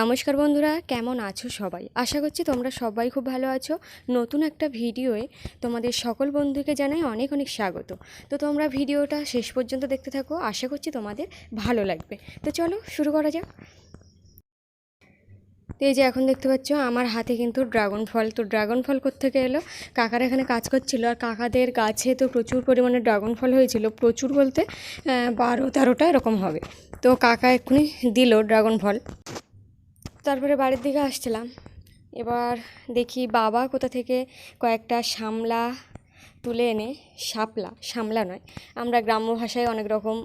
নমস্কার বন্ধুরা, কেমন আছো সবাই? আশা করছি তোমরা সবাই খুব ভালো আছো। নতুন একটা ভিডিওয়ে তোমাদের সকল বন্ধুকে জানাই অনেক অনেক স্বাগত। তো তোমরা ভিডিওটা শেষ পর্যন্ত দেখতে থাকো, আশা করছি তোমাদের ভালো লাগবে। তো চলো শুরু করা যাক। তো এই যে এখন দেখতে পাচ্ছ, আমার হাতে কিন্তু ড্রাগন ফল। তো ড্রাগন ফল থেকে এলো? কাকারা এখানে কাজ করছিল, আর কাকাদের গাছে তো প্রচুর পরিমাণে ড্রাগন ফল হয়েছিল। প্রচুর বলতে বারো তেরোটা এরকম হবে। তো কাকা এক্ষুনি দিল ড্রাগন ফল। তারপরে বাড়ির দিকে আসছিলাম। এবার দেখি বাবা কোথা থেকে কয়েকটা শামলা তুলে এনে শাপলা শামলা নয়, আমরা গ্রাম্য ভাষায় অনেক রকম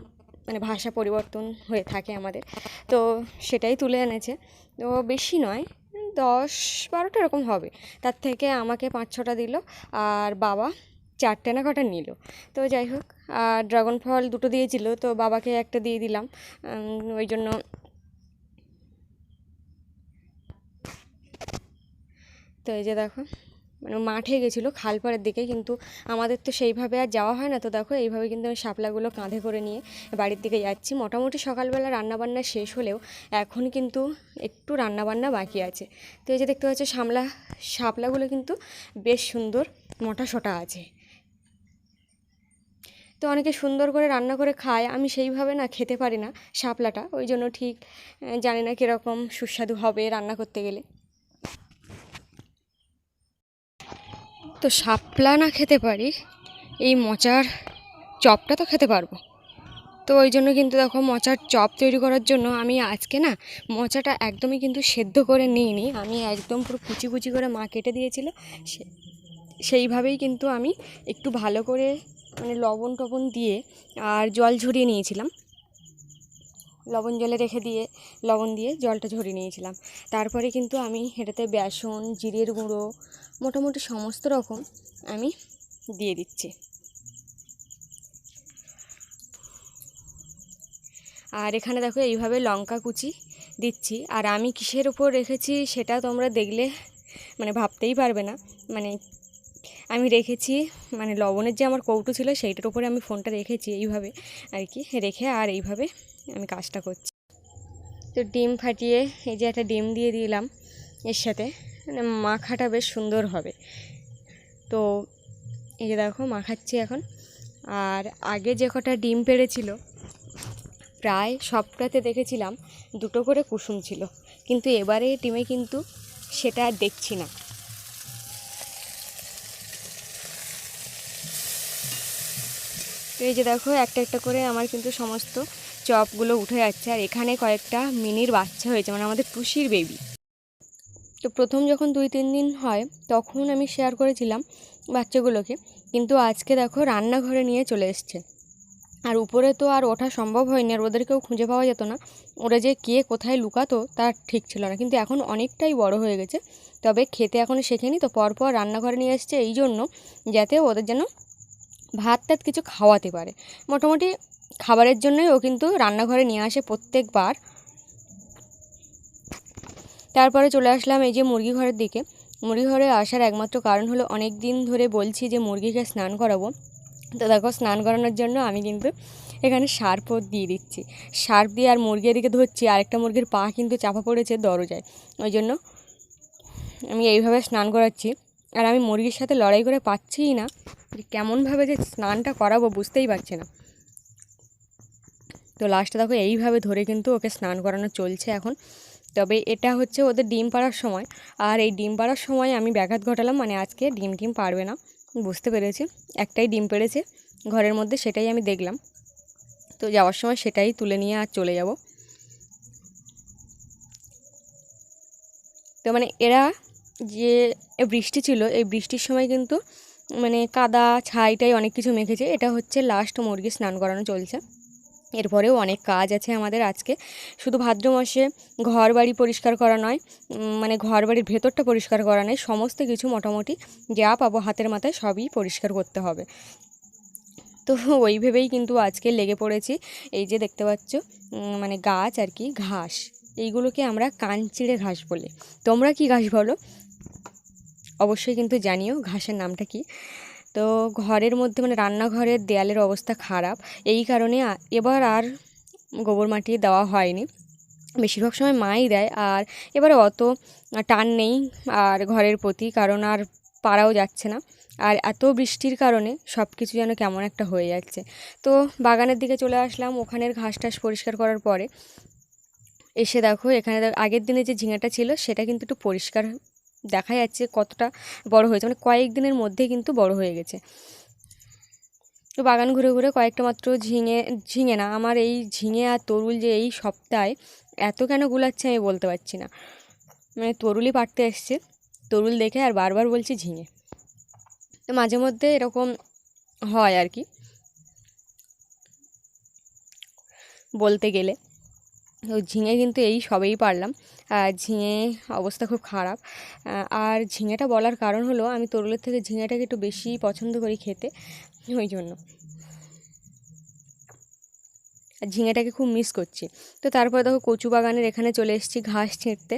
মানে ভাষা পরিবর্তন হয়ে থাকে আমাদের। তো সেটাই তুলে এনেছে। তো বেশি নয়, দশ বারোটা এরকম হবে। তার থেকে আমাকে পাঁচ ছটা দিল আর বাবা চারটে না কটা নিল। তো যাই হোক, আর ড্রাগন ফল দুটো দিয়েছিল, তো বাবাকে একটা দিয়ে দিলাম। ওই জন্য তো এই যে দেখো মানে মাঠে গেছিল খালপাড়ের দিকে, কিন্তু আমাদের তো সেইভাবে আর যাওয়া হয় না। তো দেখো, এইভাবে কিন্তু আমি শাপলাগুলো কাঁধে করে নিয়ে বাড়ির দিকে যাচ্ছি। মোটামুটি সকালবেলা রান্নাবান্না শেষ হলেও এখন কিন্তু একটু রান্নাবান্না বাকি আছে। তো এই যে দেখতে পাচ্ছ শামলা শাপলাগুলো কিন্তু বেশ সুন্দর মোটা সোটা আছে। তো অনেকে সুন্দর করে রান্না করে খায়, আমি সেইভাবে না খেতে পারি না শাপলাটা, ওই জন্য ঠিক জানি না কীরকম সুস্বাদু হবে রান্না করতে গেলে। তো শাপলা না খেতে পারি, এই মোচার চপটা তো খেতে পারব। তো ওই জন্য কিন্তু দেখো মোচার চপ তৈরি করার জন্য আমি আজকে না মোচাটা একদমই কিন্তু সেদ্ধ করে নিইনি। আমি একদম পুরো কুচি কুচি করে মা কেটে দিয়েছিল সেইভাবেই কিন্তু আমি একটু ভালো করে মানে লবণ টবণ দিয়ে আর জল ঝরিয়ে নিয়েছিলাম। লবণ জলে রেখে দিয়ে, লবণ দিয়ে জলটা ঝরিয়ে নিয়েছিলাম। তারপরে কিন্তু আমি এটাতে বেসন, জিরের গুঁড়ো, মোটামুটি সমস্ত রকম আমি দিয়ে দিচ্ছি। আর এখানে দেখো এইভাবে লঙ্কা কুচি দিচ্ছি। আর আমি কিসের ওপর রেখেছি সেটা তোমরা দেখলে মানে ভাবতেই পারবে না। মানে আমি রেখেছি মানে লবণের যে আমার কৌটো ছিল সেইটার উপরে আমি ফোনটা রেখেছি এইভাবে আর কি, রেখে আর এইভাবে আমি কাজটা করছি। তো ডিম ফাটিয়ে এই যে একটা ডিম দিয়ে দিলাম এর সাথে মানে মাখাটা বেশ সুন্দর হবে। তো এই যে দেখো মাখাচ্ছি এখন, আর আগে যে কটা ডিম পেড়েছিল, প্রায় সবটাতে দেখেছিলাম দুটো করে কুসুম ছিল, কিন্তু এবারে ডিমে কিন্তু সেটা দেখছি না। এই যে দেখো, একটা একটা করে আমার কিন্তু সমস্ত চপগুলো উঠে যাচ্ছে। আর এখানে কয়েকটা মিনির বাচ্চা হয়েছে মানে আমাদের টুসির বেবি তো প্রথম যখন দুই তিন দিন হয়, তখন আমি শেয়ার করেছিলাম বাচ্চাগুলোকে। কিন্তু আজকে দেখো, রান্নাঘরে নিয়ে চলে এসছে। আর উপরে তো আর ওঠা সম্ভব হয়নি, আর ওদেরকেও খুঁজে পাওয়া যেত না। ওরা যে কে কোথায় লুকাতো তার ঠিক ছিল না। কিন্তু এখন অনেকটাই বড় হয়ে গেছে। তবে খেতে এখনও শেখেনি, তো পরপর রান্নাঘরে নিয়ে এসছে। এই জন্য যাতে ওদের যেন ভাত টাত কিছু খাওয়াতে পারে। মোটামুটি খাবারের জন্যই ও কিন্তু রান্নাঘরে নিয়ে আসে প্রত্যেকবার। তারপরে চলে আসলাম এই যে মুরগি ঘরের দিকে। মুরগি ঘরে আসার একমাত্র কারণ হলো অনেক দিন ধরে বলছি যে মুরগিকে স্নান করাবো। তো দেখো স্নান করানোর জন্য আমি কিন্তু এখানে সার্ফও দিয়ে দিচ্ছি। সার্ফ দিয়ে আর মুরগি এদিকে ধরছি, আরেকটা মুরগির পা কিন্তু চাপা পড়েছে দরজায়। ওই জন্য আমি এইভাবে স্নান করাচ্ছি। আর আমি মুরগির সাথে লড়াই করে পাচ্ছিই না। কেমনভাবে যে স্নানটা করাবো বুঝতেই পারছি না। তো লাস্টে দেখো এইভাবে ধরে কিন্তু ওকে স্নান করানো চলছে এখন। তবে এটা হচ্ছে ওদের ডিম পাড়ার সময়। আর এই ডিম পাড়ার সময় আমি ব্যাঘাত ঘটালাম মানে আজকে ডিম টিম পারবে না। বুঝতে পেরেছি। একটাই ডিম পেড়েছে, ঘরের মধ্যে সেটাই আমি দেখলাম। তো যাওয়ার সময় সেটাই তুলে নিয়ে আর চলে যাব। তো মানে এরা যে বৃষ্টি ছিল, এই বৃষ্টির সময় কিন্তু মানে কাদা, ছাইটাই অনেক কিছু মেখেছে। এটা হচ্ছে লাস্ট মুরগি স্নান করানো চলছে। এরপরেও অনেক কাজ আছে আমাদের আজকে। শুধু ভাদ্র মাসে ঘর বাড়ি পরিষ্কার করা নয় মানে ঘর বাড়ির ভেতরটা পরিষ্কার করা নয়, সমস্ত কিছু মোটামুটি যা পাবো হাতের মাথায় সবই পরিষ্কার করতে হবে। তো ওই ভেবেই কিন্তু আজকে লেগে পড়েছি। এই যে দেখতে পাচ্ছ মানে গাছ আর কি, ঘাস। এইগুলোকে আমরা কানচিড়ে ঘাস বলি। তোমরা কি ঘাস বলো? অবশ্যই কিন্তু জানিও ঘাসের নামটা কি। তো ঘরের মধ্যে মানে রান্নাঘরের দেয়ালের অবস্থা খারাপ, এই কারণে এবার আর গোবর মাটি দেওয়া হয়নি। বেশিরভাগ সময় মাই দেয় আর এবারে অত টান নেই আর ঘরের প্রতি, কারণ আর পাড়াও যাচ্ছে না। আর এত বৃষ্টির কারণে সব কিছু যেন কেমন একটা হয়ে যাচ্ছে। তো বাগানের দিকে চলে আসলাম, ওখানের ঘাস টাস পরিষ্কার করার পরে। এসে দেখো, এখানে আগের দিনে যে ঝিঙেটা ছিল, সেটা কিন্তু একটু পরিষ্কার দেখা যাচ্ছে কতটা বড় হয়েছে। মানে কয়েক দিনের মধ্যে কিন্তু বড় হয়ে গেছে। তো বাগান ঘুরে ঘুরে কয়েকটা মাত্র ঝিঙে ঝিঙে না, আমার এই ঝিঙে আর তরুল যে এই সপ্তাহে এত কেন গুলাচ্ছে আমি বলতে পারছি না। মানে তরুলই পাড়তে এসছে, তরুল দেখে আর বারবার বলছি ঝিঙে। তো মাঝে মধ্যে এরকম হয় আর কি। বলতে গেলে। তো ঝিঙে কিন্তু এই সবেই পারলাম। ঝিঙে অবস্থা খুব খারাপ। আর ঝিঙেটা বলার কারণ হলো, আমি তরুলের থেকে ঝিঙেটাকে একটু বেশি পছন্দ করি খেতে, ওই জন্য। ঝিঙেটাকে খুব মিস করছি। তো তারপরে দেখো কচু বাগানের এখানে চলে এসেছি ঘাস ছিঁড়তে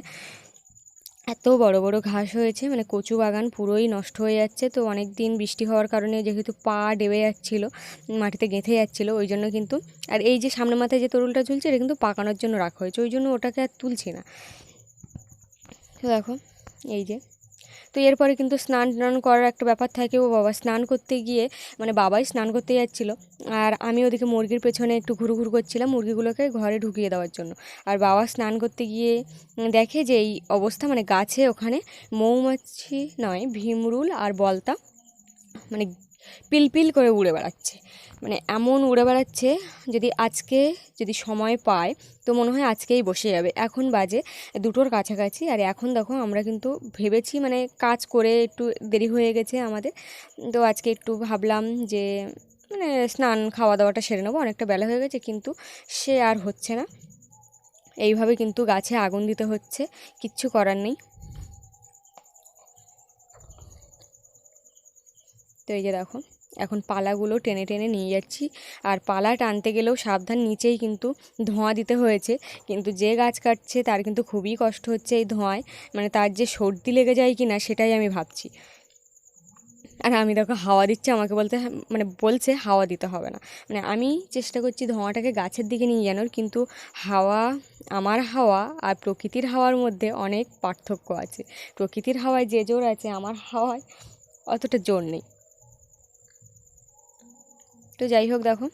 এত বড় বড় ঘাস হয়েছে মানে কচু বাগান পুরোই নষ্ট হয়ে যাচ্ছে। তো অনেক দিন বৃষ্টি হওয়ার কারণে যেহেতু পা ডেবে যাচ্ছিল, মাটিতে গেঁথে যাচ্ছিল, ওই জন্য কিন্তু আর এই যে সামনে মাথায় যে তরুলটা ঝুলছে, এটা কিন্তু পাকানোর জন্য রাখা হয়েছে, ওই জন্য ওটাকে আর তুলছি না। তো দেখো, এই যে তো এরপরে কিন্তু স্নান টান করার একটা ব্যাপার থাকে, ও বাবা স্নান করতে গিয়ে মানে বাবাই স্নান করতে যাচ্ছিল। আর আমি ওদিকে মুরগির পেছনে একটু ঘুরু ঘুরু করছিলাম মুরগিগুলোকে ঘরে ঢুকিয়ে দেওয়ার জন্য। আর বাবা স্নান করতে গিয়ে দেখে যে এই অবস্থা মানে গাছে ওখানে মৌমাছি নয়, ভীমরুল আর বলতা মানে পিলপিল করে উড়ে বেড়াচ্ছে। মানে এমন উড়ে বেড়াচ্ছে যদি আজকে যদি সময় পায় তো মনে হয় আজকেই বসে যাবে। এখন বাজে দুটোর কাছাকাছি আর এখন দেখো আমরা কিন্তু ভেবেছি মানে কাজ করে একটু দেরি হয়ে গেছে আমাদের। তো আজকে একটু ভাবলাম যে মানে স্নান খাওয়া দাওয়াটা সেরে নেব, অনেকটা বেলা হয়ে গেছে কিন্তু সে আর হচ্ছে না। এইভাবে কিন্তু গাছে আগুন দিতে হচ্ছে, কিচ্ছু করার নেই। তো এই যে দেখো, এখন পালাগুলো টেনে টেনে নিয়ে যাচ্ছি। আর পালা টানতে গেলেও সাবধান নিচেই কিন্তু ধোঁয়া দিতে হয়েছে। কিন্তু যে গাছ কাটছে তার কিন্তু খুবই কষ্ট হচ্ছে এই ধোঁয়ায়। মানে তার যে সর্দি লেগে যায় কি না সেটাই আমি ভাবছি। আর আমি দেখো হাওয়া দিচ্ছে, আমাকে বলতে মানে বলছে হাওয়া দিতে হবে না। মানে আমি চেষ্টা করছি ধোঁয়াটাকে গাছের দিকে নিয়ে যানোর, কিন্তু হাওয়া, আমার হাওয়া আর প্রকৃতির হাওয়ার মধ্যে অনেক পার্থক্য আছে। প্রকৃতির হাওয়ায় যে জোর আছে, আমার হাওয়ায় অতটা জোর নেই। তো যাই হোক দেখো,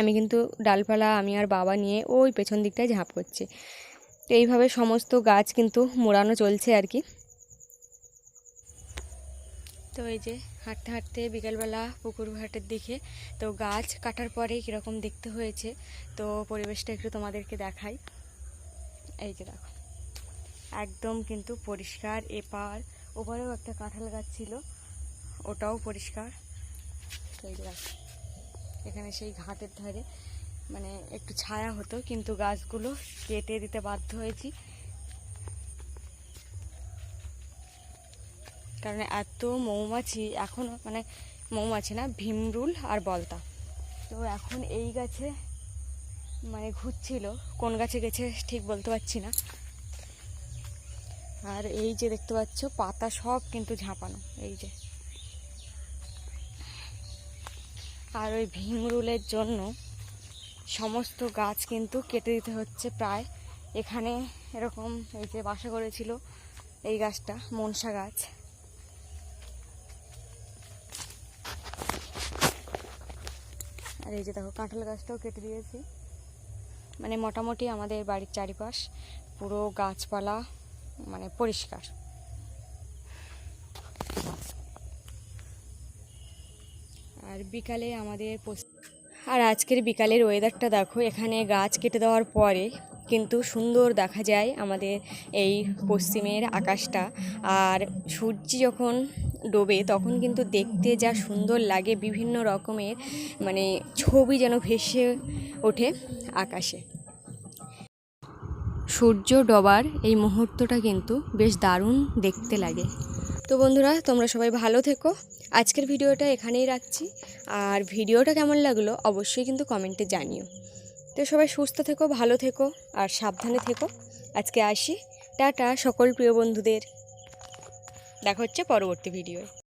আমি কিন্তু ডালপালা আমি আর বাবা নিয়ে ওই পেছন দিকটায় ঝাঁপ করছি। তো এইভাবে সমস্ত গাছ কিন্তু মোড়ানো চলছে আর কি। তো এই যে হাঁটতে হাঁটতে বিকেলবেলা পুকুর ঘাটের দিকে, তো গাছ কাটার পরে কীরকম দেখতে হয়েছে, তো পরিবেশটা একটু তোমাদেরকে দেখাই। এই যে দেখো, একদম কিন্তু পরিষ্কার, এপার, ওপারেও একটা কাঁঠাল গাছ ছিল, ওটাও পরিষ্কার। তো এই যে দেখো এখানে সেই ঘাটের ধারে। মানে একটু ছায়া হতো, কিন্তু গাছগুলো কেটে দিতে বাধ্য হয়েছি। কারণ এত মৌমাছি এখনও মানে মৌমাছি না, ভীমরুল আর বলতা। তো এখন এই গাছে মানে ঘুরছিল, কোন গাছে গেছে ঠিক বলতে পারছি না। আর এই যে দেখতে পাচ্ছ, পাতা সব কিন্তু ঝাঁপানো, এই যে। আর ওই ভীমরুলের জন্য সমস্ত গাছ কিন্তু কেটে দিতে হচ্ছে প্রায়। এখানে এরকম এই যে বাসা করেছিল এই গাছটা, মনসা গাছ। আর এই যে দেখো, কাঁঠাল গাছটাও কেটে দিয়েছি। মানে মোটামুটি আমাদের বাড়ির চারিপাশ পুরো গাছপালা মানে পরিষ্কার। আর বিকালে আমাদের আর আজকের বিকালের ওয়েদারটা দেখো, এখানে গাছ কেটে দেওয়ার পরে কিন্তু সুন্দর দেখা যায় আমাদের এই পশ্চিমের আকাশটা। আর সূর্য যখন ডোবে তখন কিন্তু দেখতে যা সুন্দর লাগে বিভিন্ন রকমের মানে ছবি যেন ভেসে ওঠে আকাশে। সূর্য ডোবার এই মুহূর্তটা কিন্তু বেশ দারুণ দেখতে লাগে। তো বন্ধুরা, তোমরা সবাই ভালো থেকো। আজকের ভিডিওটা এখানেই রাখছি। আর ভিডিওটা কেমন লাগল অবশ্যই কিন্তু কমেন্টে জানিও। তো সবাই সুস্থ থেকো, ভালো থেকো, আর সাবধানে থেকো। আজকে আসি। টাটা সকল প্রিয় বন্ধুদের। দেখা হচ্ছে পরবর্তী ভিডিওয়।